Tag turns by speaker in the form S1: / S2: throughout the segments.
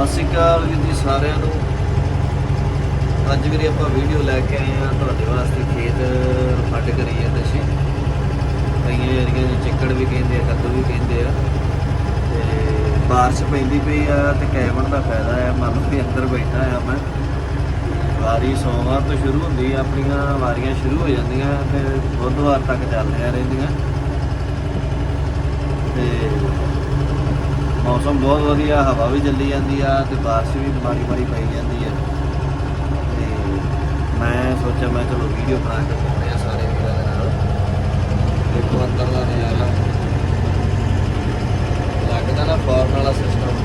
S1: ਸਤਿ ਸ਼੍ਰੀ ਅਕਾਲ ਵੀਰ ਜੀ ਸਾਰਿਆਂ ਨੂੰ। ਅੱਜ ਵੀਰੇ ਆਪਾਂ ਵੀਡੀਓ ਲੈ ਕੇ ਆਏ ਆ ਤੁਹਾਡੇ ਵਾਸਤੇ ਖੇਤ ਫੱਡ ਕਰੀਏ ਜਾਂਦੇ ਸੀ ਕਈਆਂ ਏਰੀਆ ਨੂੰ ਚਿੱਕੜ ਵੀ ਕਹਿੰਦੇ ਆ, ਕੱਦੂ ਵੀ ਕਹਿੰਦੇ ਆ। ਤੇ ਬਾਰਿਸ਼ ਪੈਂਦੀ ਪਈ ਆ ਤੇ ਕੈਬਨ ਦਾ ਫਾਇਦਾ ਆ, ਮੰਨ ਲਓ ਵੀ ਅੰਦਰ ਬੈਠਾ ਆ ਮੈਂ। ਵਾਰੀ ਸੋਮਵਾਰ ਤੋਂ ਸ਼ੁਰੂ ਹੁੰਦੀ ਆ ਆਪਣੀਆਂ, ਵਾਰੀਆਂ ਸ਼ੁਰੂ ਹੋ ਜਾਂਦੀਆਂ ਤੇ ਬੁੱਧਵਾਰ ਤੱਕ ਚੱਲਦੀਆਂ ਰਹਿੰਦੀਆਂ। ਤੇ ਮੌਸਮ ਬਹੁਤ ਵਧੀਆ, ਹਵਾ ਵੀ ਚੱਲੀ ਜਾਂਦੀ ਆ ਤੇ ਬਾਰਿਸ਼ ਵੀ ਮਾੜੀ ਮਾੜੀ ਪਈ ਜਾਂਦੀ ਆ। ਤੇ ਮੈਂ ਸੋਚਿਆ ਮੈਂ ਚਲੋ ਵੀਡੀਓ ਬਣਾ ਕੇ ਪਾਉਂਦੇ ਆ ਸਾਰੇ ਵੀਰਾਂ ਦੇ ਨਾਲ। ਦੇਖੋ ਅੰਦਰ ਦਾ ਨਜ਼ਾਰਾ। ਲੱਗਦਾ ਨਾ ਫੋਰਨ ਵਾਲਾ ਸਿਸਟਮ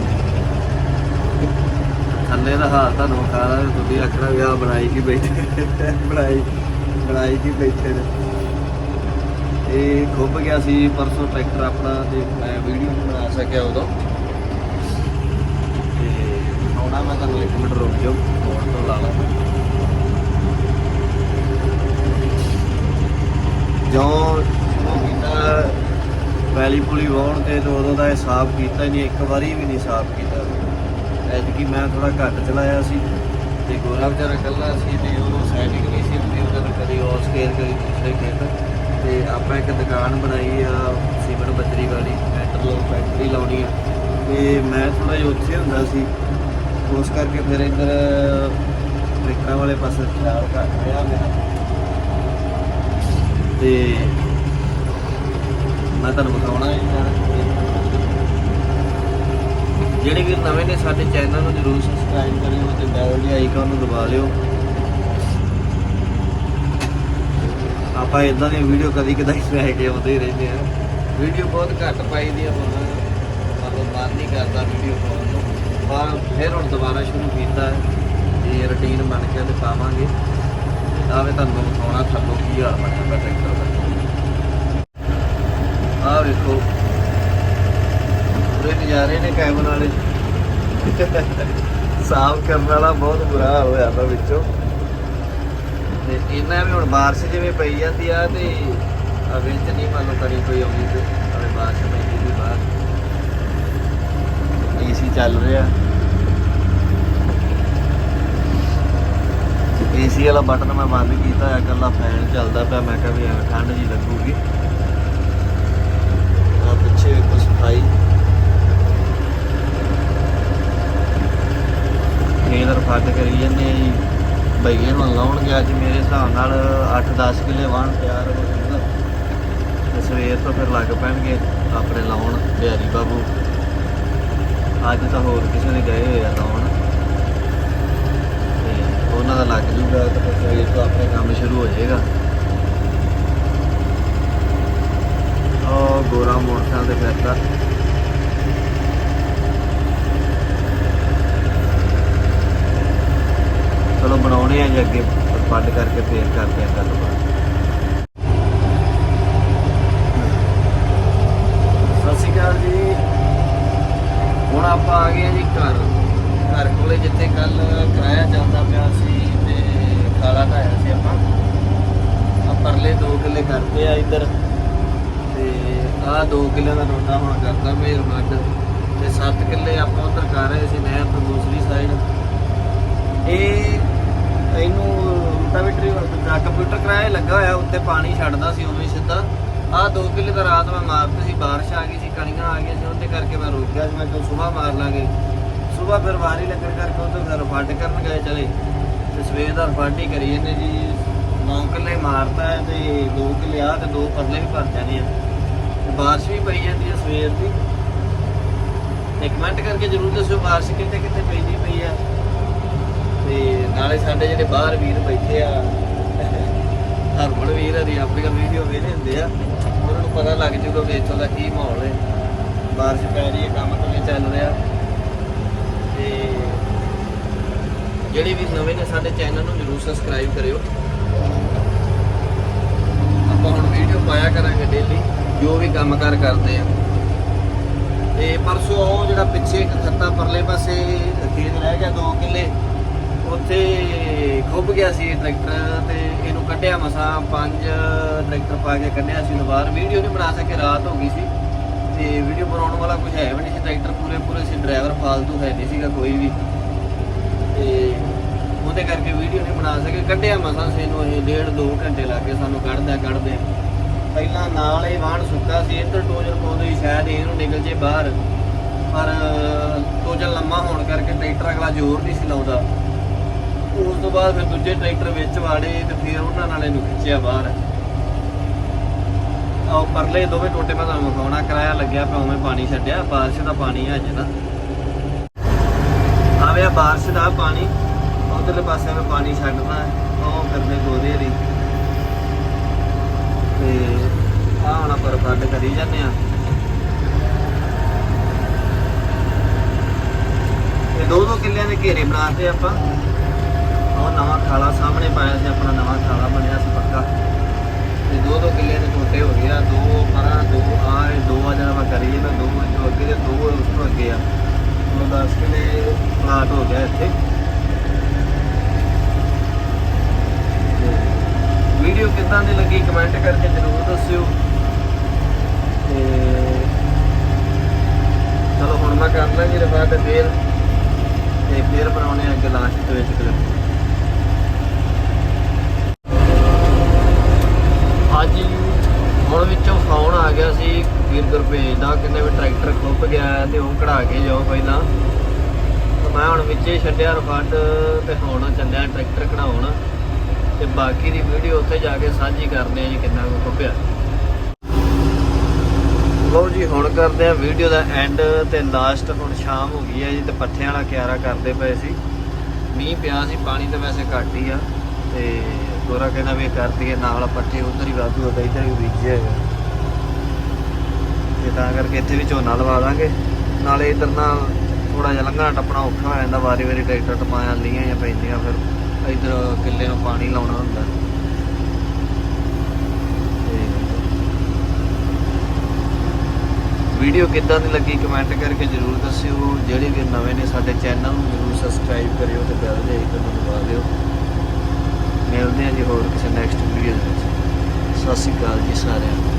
S1: ਥੱਲੇ ਦਾ ਹਾਲ ਤੁਹਾਨੂੰ ਖਾਣਾ ਦਾਂ ਤੁਸੀਂ ਆਖਣਾ ਵੀ ਆ ਬਣਾਈ ਕੀ ਬੈਠੇ ਬਣਾਈ ਬਣਾਈ ਕੀ ਬੈਠੇ ਨੇ। ਇਹ ਖੁੱਭ ਗਿਆ ਸੀ, ਪਰਸੋਂ ਟਰੈਕਟਰ ਆਪਣਾ ਤੇ ਮੈਂ ਵੀਡੀਓ ਨਹੀਂ ਬਣਾ ਸਕਿਆ ਉਦੋਂ। ਆਉਣਾ, ਮੈਂ ਤੁਹਾਨੂੰ ਇੱਕ ਮਿੰਟ ਰੁਕ ਜਾਓ ਫੋਨ ਤੋਂ ਲਾ ਲਾ ਜੋ ਸ਼ੁਰੂ ਕੀਤਾ ਵੈਲੀ ਪੁਲੀ ਵਾਉਣ ਤੇ ਉਦੋਂ ਦਾ ਇਹ ਸਾਫ਼ ਕੀਤਾ ਹੀ ਨਹੀਂ, ਇੱਕ ਵਾਰੀ ਵੀ ਨਹੀਂ ਸਾਫ਼ ਕੀਤਾ। ਐਤਕੀ ਮੈਂ ਥੋੜਾ ਘੱਟ ਚਲਾਇਆ ਸੀ ਤੇ ਗੋਰਾ ਵਿਚਾਰਾ ਇਕੱਲਾ ਸੀ ਤੇ ਉਹਨੂੰ ਸੈਟਿੰਗ ਨਹੀਂ ਸੀ ਹੁੰਦੀ, ਉਹਦੇ ਨਾਲ ਕਦੀ ਔਰ ਸਕੇਅਰ ਕਦੀ ਦੂਸਰੇ ਖੇਤ। ਤੇ ਆਪਾਂ ਇੱਕ ਦੁਕਾਨ ਬਣਾਈ ਆ, ਸੀਮਨ ਬੱਜਰੀ ਵਾਲੀ ਪੈਟਰੋਲ ਫੈਕਟਰੀ ਲਾਉਣੀ ਆ। ਤੇ ਮੈਂ ਥੋੜਾ ਜਿਹਾ ਉੱਥੇ ਹੁੰਦਾ ਸੀ ਉਸ ਕਰਕੇ ਫਿਰ ਇੱਧਰ ਟਰੈਕਟਰਾਂ ਵਾਲੇ ਪਾਸੇ ਖਿਆਲ ਘੱਟ ਰਿਹਾ ਮੇਰਾ ਤੇ ਮੈਂ ਤੁਹਾਨੂੰ ਵਿਖਾਉਣਾ ਹੈ ਜਿਹੜੇ ਵੀ ਨਵੇਂ ਨੇ ਸਾਡੇ ਚੈਨਲ ਨੂੰ ਜਰੂਰ ਸਬਸਕ੍ਰਾਈਬ ਕਰਿਓ ਤੇ ਬੈਲ ਦੇ ਆਈਕਨ ਨੂੰ ਦਬਾ ਲਿਓ। ਆਪਾਂ ਇਦਾਂ ਦੀ ਵੀਡੀਓ ਕਦੀ ਕਦਾਈ ਲੈ ਕੇ ਆਉਂਦੇ ਹੀ ਰਹਿੰਦੇ ਆ ਵੀਡੀਓ ਬਹੁਤ ਘੱਟ ਪਾਈ ਦੀ ਆ ਹੁਣ। ਮਤਲਬ ਮਨ ਨਹੀਂ ਕਰਦਾ ਵੀਡੀਓ ਪਾਉਣ ਨੂੰ ਫਿਰ ਹੁਣ ਦੁਬਾਰਾ ਸ਼ੁਰੂ ਕੀਤਾ ਹੈ। ਇਹ ਰੁਟੀਨ ਬਣ ਕੇ ਤੇ ਪਾਵਾਂਗੇ। ਆਵੇ ਤੁਹਾਨੂੰ ਦਿਖਾਉਣਾ ਥੱਲੋਂ ਕੀ ਹਾਲ ਬਣਿਆ ਪਿਆ ਟਰੈਕਟਰ ਦਾ। ਆਹ ਵੇਖੋ। ਪੂਰੇ ਨਜ਼ਾਰੇ ਨੇ ਕੈਬਨ ਵਾਲੇ। ਸਾਫ਼ ਕਰਨ ਵਾਲਾ ਬਹੁਤ ਬੁਰਾ ਹਾਲ ਹੋਇਆ ਪਿਆ ਵਿੱਚੋਂ। ਤੇ ਇਹਨਾਂ ਵੀ ਹੁਣ ਬਾਰਿਸ਼ ਜਿਵੇਂ ਪਈ ਜਾਂਦੀ ਆ ਤੇ ਆ ਵਿੱਚ ਨਹੀਂ ਮੰਨ ਲਓ ਕਰੀ ਕੋਈ ਆਉਂਦੀ ਤੇ ਅਵੇ ਬਾਰਿਸ਼ ਪਈ ਏਸੀ ਚੱਲ ਰਿਹਾ। ਏਸੀ ਵਾਲਾ ਬਟਨ ਮੈਂ ਬੰਦ ਕੀਤਾ ਹੋਇਆ ਇਕੱਲਾ ਫੈਨ ਚੱਲਦਾ ਪਿਆ, ਮੈਂ ਕਿਹਾ ਵੀ ਐਵੇਂ ਠੰਡ ਜੀ ਲੱਗੂਗੀ। ਆ ਪਿੱਛੇ ਵੇਖੋ ਸਫ਼ਾਈ। ਖੇਦਰ ਫੱਟ ਕਰੀ ਜਾਂਦੇ ਜੀ। ਬਈਏ ਨੂੰ ਲਾਉਣਗੇ ਅੱਜ ਮੇਰੇ ਹਿਸਾਬ ਨਾਲ 8-10 ਕਿੱਲੇ ਵਾਹਣ ਤਿਆਰ ਹੋ ਜਾਂਦਾ ਤੇ ਸਵੇਰ ਤੋਂ ਫਿਰ ਲੱਗ ਪੈਣਗੇ ਆਪਣੇ ਲਾਉਣ ਬਿਹਾਰੀ ਬਾਬੂ। ਅੱਜ ਤਾਂ ਹੋਰ ਕਿਸੇ ਨੇ ਗਏ ਹੋਏ ਆ ਹੁਣ। ਤੇ ਉਹਨਾਂ ਦਾ ਲੱਗ ਜੂਗਾ ਤੇ ਫਿਰ ਸਵੇਰ ਤੋਂ ਆਪਣੇ ਕੰਮ ਸ਼ੁਰੂ ਹੋ ਜਾਏਗਾ। ਉਹ ਗੋਰਾ ਮੋਟਰਸਾਈਕਲ ਤੇ ਫਿਰਦਾ। ਚਲੋ ਬਣਾਉਣੇ ਆ ਜੀ ਅੱਗੇ, ਪਰ ਫੱਡ ਕਰਕੇ ਫੇਰ ਕਰਦੇ ਆ ਗੱਲਬਾਤ ਸਤਿ ਸ਼੍ਰੀ ਅਕਾਲ ਜੀ ਹੁਣ ਆਪਾਂ ਆ ਗਏ ਜੀ ਘਰ। ਘਰ ਕੋਲੇ ਜਿੱਥੇ ਕੱਲ ਕਿਰਾਇਆ ਚੱਲਦਾ ਪਿਆ ਸੀ ਤੇ ਖਾਲਾ ਢਾਇਆ ਸੀ ਆਪਾਂ। ਆ ਪਰਲੇ 2 ਕਿੱਲੇ ਕਰਦੇ ਆ ਇੱਧਰ। ਤੇ ਆਹ 2 ਕਿੱਲੇ ਦਾ ਰੋਣਾ ਹੁਣ ਕਰਦਾ ਮੇਰ ਮੱਡ ਤੇ 7 ਕਿੱਲੇ ਆਪਾਂ ਉਧਰ ਕਰ ਰਹੇ ਸੀ ਨਹਿਰ ਤੋਂ ਦੂਸਰੀ ਸਾਈਡ ਇਹ ਇਹਨੂੰ ਰੂਟਾਵੇਟਰੀ ਦਾ ਕੰਪਿਊਟਰ ਕਿਰਾਇਆ ਲੱਗਾ ਹੋਇਆ, ਉੱਤੇ ਪਾਣੀ ਛੱਡਦਾ ਸੀ ਉਵੇਂ ਸਿੱਧਾ। ਆਹ 2 ਕਿੱਲੇ ਦਾ ਰਾਤ ਮੈਂ ਮਾਰਦੇ ਸੀ, ਬਾਰਿਸ਼ ਆ ਗਈ ਸੀ, ਕਣੀਆਂ ਆ ਗਈਆਂ ਸੀ। ਕਰਕੇ ਮੈਂ ਰੁਕ ਗਿਆ ਸੀ, ਮੈਂ ਕਿਹਾ ਸਵੇਰ ਮਾਰ ਲਾਂਗੇ। ਸਵੇਰ ਫਿਰ ਵਾਰੀ ਲੱਗਣ ਕਰਕੇ ਉਹ ਫਿਰ ਫੱਡ ਕਰਨ ਗਏ ਚਲੇ। ਤੇ ਸਵੇਰ ਦਾ ਫੱਡ ਹੀ ਕਰੀ ਜਾਂਦੇ ਜੀ 9 ਕਿੱਲੇ ਮਾਰਤਾ ਹੈ ਤੇ 2 ਕਿੱਲੇ ਆ ਤੇ 2 ਪਰਲੇ ਵੀ ਭਰ ਜਾਣੇ ਆ। ਤੇ ਬਾਰਿਸ਼ ਵੀ ਪਈ ਜਾਂਦੀ ਹੈ ਸਵੇਰ ਦੀ। ਤੇ ਕਮੈਂਟ ਕਰਕੇ ਜਰੂਰ ਦੱਸਿਓ ਬਾਰਿਸ਼ ਕਿੱਥੇ ਕਿੱਥੇ ਪੈਂਦੀ ਪਈ ਆ। ਤੇ ਨਾਲੇ ਸਾਡੇ ਜਿਹੜੇ ਬਾਹਰ ਵੀਰ ਬੈਠੇ ਆ, ਹਰਮਨ ਵੀਰ ਹਰੀ ਆਪਣੀਆਂ ਵੀਡੀਓ ਵੇਖਦੇ ਹੁੰਦੇ ਆ। ਉਹਨਾਂ ਨੂੰ ਪਤਾ ਲੱਗ ਜੂਗਾ ਵੀ ਇੱਥੋਂ ਦਾ ਕੀ ਮਾਹੌਲ ਹੈ। ਬਾਰਿਸ਼ ਪੈ ਰਹੀ ਹੈ, ਕੰਮ ਕਿਵੇਂ ਚੱਲ ਰਿਹਾ ਤੇ ਜਿਹੜੇ ਵੀ ਨਵੇਂ ਨੇ ਸਾਡੇ ਚੈਨਲ ਨੂੰ ਜਰੂਰ ਸਬਸਕ੍ਰਾਈਬ ਕਰਿਓ। ਆਪਾਂ ਹੁਣ ਵੀਡੀਓ ਪਾਇਆ ਕਰਾਂਗੇ ਡੇਲੀ ਜੋ ਵੀ ਕੰਮ ਕਾਰ ਕਰਦੇ ਆ। ਤੇ ਪਰਸੋਂ ਉਹ ਜਿਹੜਾ ਪਿੱਛੇ ਇੱਕ ਖੱਤਾ ਪਰਲੇ ਪਾਸੇ ਖੇਤ ਰਹਿ ਗਿਆ 2 ਕਿੱਲੇ, ਉੱਥੇ ਖੁੱਭ ਗਿਆ ਸੀ ਟਰੈਕਟਰ ਤੇ ਇਹਨੂੰ ਕੱਢਿਆ ਮਸਾਂ, ਪੰਜ ਟਰੈਕਟਰ ਪਾ ਕੇ ਕੱਢਿਆ ਸੀ ਦੁਬਾਰ ਵੀਡੀਓ ਨਹੀਂ ਬਣਾ ਸਕੇ, ਰਾਤ ਹੋ ਗਈ ਸੀ। ਤੇ ਵੀਡੀਓ ਬਣਾਉਣ ਵਾਲਾ ਕੁਝ ਹੈ ਵੀ ਨਹੀਂ ਸੀ ਟਰੈਕਟਰ ਪੂਰੇ ਪੂਰੇ ਸੀ, ਡਰਾਈਵਰ ਫਾਲਤੂ ਹੈ ਨਹੀਂ ਸੀਗਾ ਕੋਈ ਵੀ। ਤੇ ਉਹਦੇ ਕਰਕੇ ਵੀਡੀਓ ਨਹੀਂ ਬਣਾ ਸਕੇ। ਕੱਢਿਆ ਮਸਾਂ ਸੀ ਇਹਨੂੰ ਇਹ ਡੇਢ ਦੋ ਘੰਟੇ ਲੱਗੇ ਸਾਨੂੰ ਕੱਢਦਿਆਂ ਕੱਢਦੇ। ਪਹਿਲਾਂ ਨਾਲ ਇਹ ਵਾਹਣ ਸੁੱਕਾ ਸੀ, ਇੱਧਰ ਟੋਜਨ ਪਾਉਂਦੇ ਹੀ ਸ਼ਾਇਦ ਇਹਨੂੰ ਨਿਕਲ ਜੇ ਬਾਹਰ। ਪਰ ਟੋਜਨ ਲੰਮਾ ਹੋਣ ਕਰਕੇ ਟਰੈਕਟਰ ਅਗਲਾ ਜ਼ੋਰ ਨਹੀਂ ਸੀ ਲਾਉਂਦਾ। ਉਸ ਤੋਂ ਬਾਅਦ ਫਿਰ ਦੂਜੇ ਟਰੈਕਟਰ ਵਿੱਚ ਵਾੜੇ ਤੇ ਫਿਰ ਉਹਨਾਂ ਨਾਲ ਇਹਨੂੰ ਖਿੱਚਿਆ ਬਾਹਰ। ਆਹ ਪਰਲੇ ਦੋਵੇਂ ਟੋਟੇ ਮੈਂ ਤੁਹਾਨੂੰ ਵਿਖਾਉਣਾ, ਕਿਰਾਇਆ ਲੱਗਿਆ ਪਿਆ, ਉਵੇਂ ਪਾਣੀ ਛੱਡਿਆ, ਬਾਰਿਸ਼ ਦਾ ਪਾਣੀ ਹੈ ਅੱਜ ਨਾ। ਆਵੇ ਬਾਰਿਸ਼ ਦਾ ਪਾਣੀ, ਉਧਰਲੇ ਪਾਸੇ ਮੈਂ ਪਾਣੀ ਛੱਡਣਾ ਹੈ ਉਹ ਕਰਦੇ ਗੋਦੇ ਰੀ ਤੇ ਆਹ ਹੁਣ ਆਪਾਂ ਫੱਡ ਕਰੀ ਜਾਂਦੇ ਆ। ਤੇ ਦੋ ਦੋ ਕਿੱਲਿਆਂ ਦੇ ਘੇਰੇ ਬਣਾਤੇ ਆਪਾਂ। ਉਹ ਨਵਾਂ ਖਾਲਾ ਸਾਹਮਣੇ ਪਾਇਆ ਸੀ, ਆਪਣਾ ਨਵਾਂ ਖਾਲਾ ਬਣਿਆ ਸੀ ਪੱਕਾ ਤੇ ਦੋ ਦੋ ਕਿੱਲੇ ਦੇ ਟੋਟੇ ਹੋ ਗਿਆ ਦੋ ਪਰਾਂ ਦੋ ਆ ਇਹ ਮੈਂ ਕਰੀ ਮੈਂ ਦੋ ਜੋ ਅੱਗੇ ਤੇ ਦੋ ਉਸ ਤੋਂ ਅੱਗੇ ਆ। ਉਹ 10 ਕਿੱਲੇ ਪਲਾਟ ਹੋ ਗਿਆ ਇੱਥੇ। ਵੀਡੀਓ ਕਿੱਦਾਂ ਦੀ ਲੱਗੀ ਕਮੈਂਟ ਕਰਕੇ ਜ਼ਰੂਰ ਦੱਸਿਓ। ਤੇ ਚਲੋ ਹੁਣ ਮੈਂ ਕਰ ਲਾਂਗੀ ਰਿਫਾਟ ਫੇਰ। ਤੇ ਫੇਰ ਬਣਾਉਣੇ ਆ ਅੱਗੇ ਲਾਸਟ ਦੇ ਵਿੱਚ ਕਲਿੱਪ ਅੱਜ ਹੁਣ ਵਿੱਚੋਂ ਫੋਨ ਆ ਗਿਆ ਸੀ ਭੇਜਦਾ ਗੁਰਪੇਜ ਦਾ ਕਹਿੰਦੇ ਵੀ ਟਰੈਕਟਰ ਖੁੱਪ ਗਿਆ ਤੇ ਉਹ ਕਢਾ ਕੇ ਜਾਓ ਪਹਿਲਾਂ। ਤੇ ਮੈਂ ਹੁਣ ਵਿੱਚੇ ਛੱਡਿਆ ਰਫੱਡ ਤੇ ਹੁਣ ਚੱਲਿਆ ਟਰੈਕਟਰ ਕਢਾਉਣ। ਤੇ ਬਾਕੀ ਦੀ ਵੀਡੀਓ ਉੱਥੇ ਜਾ ਕੇ ਸਾਂਝੀ ਕਰਦੇ ਆ ਜੀ ਕਿੰਨਾ ਕੁ ਖੁੱਪਿਆ। ਲਓ ਜੀ, ਹੁਣ ਕਰਦੇ ਆ ਵੀਡੀਓ ਦਾ ਐਂਡ ਤੇ ਲਾਸਟ ਹੁਣ ਸ਼ਾਮ ਹੋ ਗਈ ਹੈ ਜੀ ਤੇ ਪੱਠਿਆਂ ਵਾਲਾ ਕਿਆਰਾ ਕਰਦੇ ਪਏ ਸੀ। ਮੀਂਹ ਪਿਆ ਸੀ, ਪਾਣੀ ਤਾਂ ਵੈਸੇ ਘੱਟ ਹੀ ਆ ਤੇ ਗੋਰਾ ਕਹਿੰਦਾ ਵੀ ਕਰਦੀ ਹੈ ਨਾਲ ਪੱਠੇ ਉਧਰ ਹੀ ਵਾਧੂ ਹੁੰਦਾ ਇੱਧਰ ਵੀ ਬੀਜਿਆ ਹੈਗਾ ਤੇ ਤਾਂ ਕਰਕੇ ਇੱਥੇ ਵੀ ਝੋਨਾ ਲਵਾ ਦਾਂਗੇ। ਨਾਲੇ ਇਧਰ ਨਾਲ ਥੋੜਾ ਜਿਹਾ ਲੰਘਣਾ ਟੱਪਣਾ ਔਖਾ ਹੋ ਜਾਂਦਾ, ਵਾਰੀ ਵਾਰੀ ਟਰੈਕਟਰ ਟਪਾਇਆ ਲੀਆਂ ਜਾਂ ਪੈਂਦੀਆਂ, ਫਿਰ ਇਧਰ ਕਿੱਲੇ ਨੂੰ ਪਾਣੀ ਲਾਉਣਾ ਹੁੰਦਾ। ਤੇ ਵੀਡੀਓ ਕਿੱਦਾਂ ਦੀ ਲੱਗੀ ਕਮੈਂਟ ਕਰਕੇ ਜਰੂਰ ਦੱਸਿਓ। ਜਿਹੜੇ ਵੀ ਨਵੇਂ ਨੇ ਸਾਡੇ ਚੈਨਲ ਨੂੰ ਜਰੂਰ ਸਬਸਕ੍ਰਾਈਬ ਕਰਿਓ ਤੇ ਬੈਲ ਦੇ ਆਈਕਨ ਨੂੰ ਦਬਾ ਦਿਓ। ਮਿਲਦੇ ਹਾਂ ਜੀ ਹੋਰ ਕਿਸੇ ਨੈਕਸਟ ਵੀਡੀਓ ਦੇ ਵਿੱਚ। ਸਤਿ ਸ਼੍ਰੀ ਅਕਾਲ ਜੀ ਸਾਰਿਆਂ ਨੂੰ।